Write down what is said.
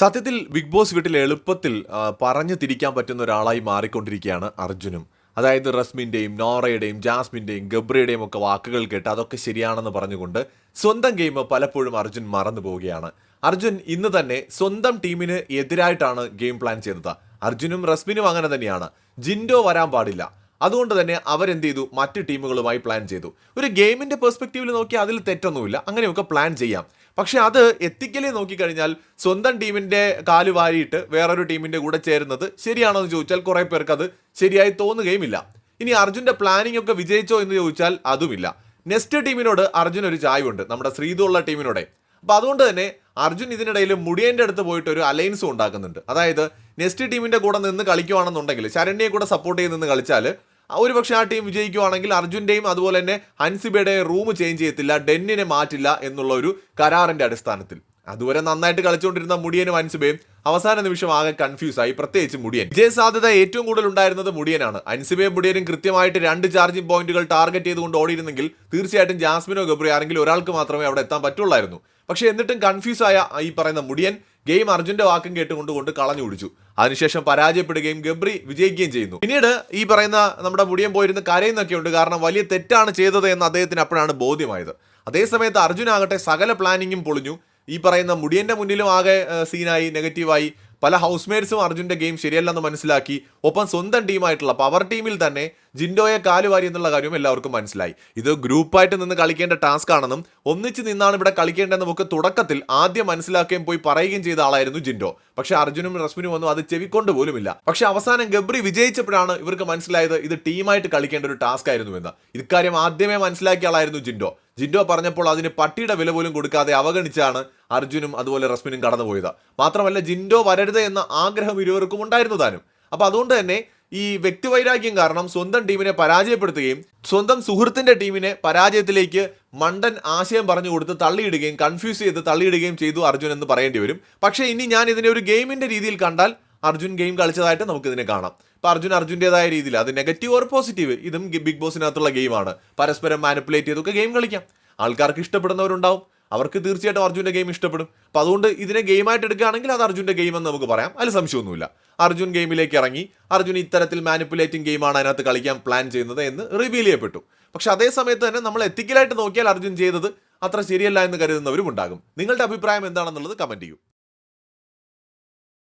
സത്യത്തിൽ big boss വീട്ടിൽ എളുപ്പത്തിൽ പറഞ്ഞു തിരിക്കാൻ പറ്റുന്ന ഒരാളായി മാറിക്കൊണ്ടിരിക്കുകയാണ് അർജുനും. അതായത് റസ്മിന്റെയും നോറയുടെയും ജാസ്മിന്റെയും ഗബ്രിയുടെയും ഒക്കെ വാക്കുകൾ കേട്ട് അതൊക്കെ ശരിയാണെന്ന് പറഞ്ഞുകൊണ്ട് സ്വന്തം ഗെയിം പലപ്പോഴും അർജുൻ മറന്നു പോവുകയാണ്. അർജുൻ ഇന്ന് തന്നെ സ്വന്തം ടീമിന് എതിരായിട്ടാണ് ഗെയിം പ്ലാൻ ചെയ്തത്. അർജുനും റസ്മിനും അങ്ങനെ തന്നെയാണ്. ജിൻഡോ വരാൻ പാടില്ല. അതുകൊണ്ട് തന്നെ അവരെന്ത് ചെയ്തു? മറ്റ് ടീമുകളുമായി പ്ലാൻ ചെയ്തു. ഒരു ഗെയിമിന്റെ പെർസ്പെക്റ്റീവിൽ നോക്കി അതിൽ തെറ്റൊന്നുമില്ല. അങ്ങനെയൊക്കെ പ്ലാൻ ചെയ്യാം. പക്ഷെ അത് എത്തിക്കലി നോക്കിക്കഴിഞ്ഞാൽ സ്വന്തം ടീമിന്റെ കാൽ വാരിയിട്ട് വേറൊരു ടീമിന്റെ കൂടെ ചേരുന്നത് ശരിയാണോ എന്ന് ചോദിച്ചാൽ കുറേ പേർക്ക് അത് ശരിയായി തോന്നുകയുമില്ല. ഇനി അർജുന്റെ പ്ലാനിംഗ് ഒക്കെ വിജയിച്ചോ എന്ന് ചോദിച്ചാൽ അതുമില്ല. നെക്സ്റ്റ് ടീമിനോട് അർജുൻ ഒരു ചായവുണ്ട് നമ്മുടെ ശ്രീതു ഉള്ള ടീമിനോടെ. അപ്പോൾ അതുകൊണ്ട് തന്നെ അർജുൻ ഇതിനിടയിൽ മുടിയന്റെ അടുത്ത് പോയിട്ട് ഒരു അലയൻസും ഉണ്ടാക്കുന്നുണ്ട്. അതായത് നെക്സ്റ്റ് ടീമിന്റെ കൂടെ നിന്ന് കളിക്കുവാണെന്നുണ്ടെങ്കിൽ ശരണ്യെ കൂടെ സപ്പോർട്ട് ചെയ്ത് നിന്ന് കളിച്ചാൽ ഒരു പക്ഷേ ആ ടീം വിജയിക്കുവാണെങ്കിൽ അർജുന്റെയും അതുപോലെ തന്നെ ഹൻസിബയുടെ റൂം ചേഞ്ച് ചെയ്യത്തില്ല ഡെന്നിനെ മാറ്റില്ല എന്നുള്ള ഒരു കരാറിന്റെ അടിസ്ഥാനത്തിൽ. അതുവരെ നന്നായിട്ട് കളിച്ചുകൊണ്ടിരുന്ന മുടിയനും അൻസിബയും അവസാന നിമിഷം ആകെ കൺഫ്യൂസ് ആയി. പ്രത്യേകിച്ച് മുടിയൻ. വിജയ സാധ്യത ഏറ്റവും കൂടുതൽ ഉണ്ടായിരുന്നത് മുടിയനാണ്. അൻസിബയും മുടിയനും കൃത്യമായിട്ട് രണ്ട് ചാർജിംഗ് പോയിന്റുകൾ ടാർഗറ്റ് ചെയ്തുകൊണ്ട് ഓടിയിരുന്നെങ്കിൽ തീർച്ചയായിട്ടും ജാസ്മിനോ ഗബ്രി ആരെങ്കിലും ഒരാൾക്ക് മാത്രമേ അവിടെ എത്താൻ പറ്റുള്ളായിരുന്നു. പക്ഷേ എന്നിട്ടും കൺഫ്യൂസ് ആയ ഈ പറയുന്ന മുടിയൻ ഗെയിം അർജുന്റെ വാക്കും കേട്ടുകൊണ്ട് കൊണ്ട് കളഞ്ഞു കുടിച്ചു. അതിനുശേഷം പരാജയപ്പെടുകയും ഗബ്രി വിജയിക്കുകയും ചെയ്യുന്നു. പിന്നീട് ഈ പറയുന്ന നമ്മുടെ മുടിയൻ പോയിരുന്ന് കരയുന്നൊക്കെ ഉണ്ട്. കാരണം വലിയ തെറ്റാണ് ചെയ്തത് എന്ന് അദ്ദേഹത്തിന് അപ്പോഴാണ് ബോധ്യമായത്. അതേസമയത്ത് അർജുനാകട്ടെ സകല പ്ലാനിങ്ങും പൊളിഞ്ഞു. ഈ പറയുന്ന മുടിയന്റെ മുന്നിലും ആകെ സീനായി നെഗറ്റീവായി പല ഹൗസ്മേറ്റ്സും അർജുന്റെ ഗെയിം ശരിയല്ലെന്ന് മനസ്സിലാക്കി. ഒപ്പം സ്വന്തം ടീമായിട്ടുള്ള പവർ ടീമിൽ തന്നെ ജിൻഡോയെ കാലുവാരി എന്നുള്ള കാര്യവും എല്ലാവർക്കും മനസ്സിലായി. ഇത് ഗ്രൂപ്പായിട്ട് നിന്ന് കളിക്കേണ്ട ടാസ്ക് ആണെന്നും ഒന്നിച്ച് നിന്നാണ് ഇവിടെ കളിക്കേണ്ടതെന്ന് നമുക്ക് തുടക്കത്തിൽ ആദ്യം മനസ്സിലാക്കുകയും പോയി പറയുകയും ചെയ്ത ആളായിരുന്നു ജിൻഡോ. പക്ഷെ അർജുനും റസ്മിനും ഒന്നും അത് ചെവിക്കൊണ്ട് പോലുമില്ല. പക്ഷെ അവസാനം ഗബ്രി വിജയിച്ചപ്പോഴാണ് ഇവർക്ക് മനസ്സിലായത് ഇത് ടീമായിട്ട് കളിക്കേണ്ട ഒരു ടാസ്ക് ആയിരുന്നു എന്ന് ഇക്കാര്യം ആദ്യമേ മനസ്സിലാക്കിയ ആളായിരുന്നു ജിൻഡോ. ജിൻഡോ പറഞ്ഞപ്പോൾ അതിന് പട്ടിയുടെ വില പോലും കൊടുക്കാതെ അവഗണിച്ചാണ് അർജുനും അതുപോലെ റസ്മിനും കടന്നുപോയത്. മാത്രമല്ല ജിൻഡോ വരരുത് എന്ന ആഗ്രഹം ഇരുവർക്കും ഉണ്ടായിരുന്നു താനും. അപ്പൊ അതുകൊണ്ട് തന്നെ ഈ വ്യക്തിവൈരാഗ്യം കാരണം സ്വന്തം ടീമിനെ പരാജയപ്പെടുത്തുകയും സ്വന്തം സുഹൃത്തിന്റെ ടീമിനെ പരാജയത്തിലേക്ക് മണ്ടൻ ആശയം പറഞ്ഞു കൊടുത്ത് തള്ളിയിടുകയും കൺഫ്യൂസ് ചെയ്ത് തള്ളിയിടുകയും ചെയ്തു അർജുൻ എന്ന് പറയേണ്ടി വരും. പക്ഷേ ഇനി ഞാൻ ഇതിനെ ഒരു ഗെയിമിന്റെ രീതിയിൽ കണ്ടാൽ അർജുൻ ഗെയിം കളിച്ചതായിട്ട് നമുക്ക് ഇതിനെ കാണാം. ഇപ്പൊ അർജുൻ അർജുന്റെതായ രീതിയിൽ അത് നെഗറ്റീവ് ഓർ പോസിറ്റീവ് ഇതും ബിഗ് ബോസിനകത്തുള്ള ഗെയിമാണ്. പരസ്പരം മാനിപ്പുലേറ്റ് ചെയ്തൊക്കെ ഗെയിം കളിക്കാം. ആൾക്കാർക്ക് ഇഷ്ടപ്പെടുന്നവരുണ്ടാവും. അവർക്ക് തീർച്ചയായിട്ടും അർജുന്റെ ഗെയിം ഇഷ്ടപ്പെടും. അപ്പം അതുകൊണ്ട് ഇതിനെ ഗെയിമായിട്ട് എടുക്കുകയാണെങ്കിൽ അത് അർജുന്റെ ഗെയിം എന്ന് നമുക്ക് പറയാം. അതിൽ സംശയമൊന്നുമില്ല. അർജുൻ ഗെയിമിലേക്ക് ഇറങ്ങി. അർജുൻ ഇത്തരത്തിൽ മാനിപ്പുലേറ്റിംഗ് ഗെയിമാണ് അതിനകത്ത് കളിക്കാൻ പ്ലാൻ ചെയ്യുന്നത് എന്ന് റിവീൽ ചെയ്യപ്പെട്ടു. പക്ഷെ അതേ സമയത്ത് തന്നെ നമ്മൾ എത്തിക്കലായിട്ട് നോക്കിയാൽ അർജുൻ ചെയ്തത് അത്ര ശരിയല്ല എന്ന് കരുതുന്നവരും ഉണ്ടാകും. നിങ്ങളുടെ അഭിപ്രായം എന്താണെന്നുള്ളത് കമന്റ് ചെയ്യൂ.